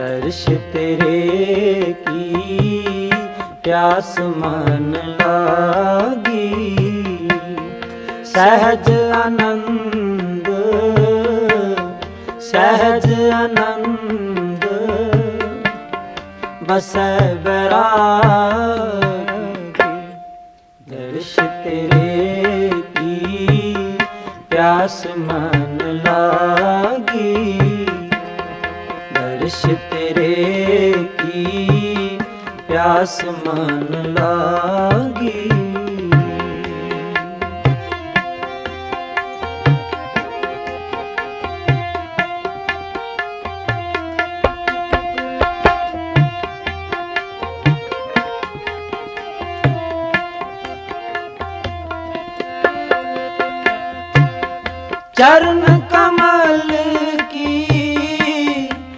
ਦਰਸ਼ ਤੇਰੇ ਕੀ ਪਿਆਸ ਮਨ ਲਾਗੀ? ਸਹਿਜ ਆਨੰਦ ਸਹਿਜ ਆਨੰਦ ਬਸੈ ਬੈਰਾਗੀ ਦਰਸ਼ ਤੇਰੇ ਕੀ ਪਿਆਸ ਮਨ ਲਾਗੀ? ਦਰਸ਼ ਤੇਰੇ ਕੀ ਪਿਆਸ ਮਨ ਲਾਗੀ? ਚਰਨ ਕਮਲ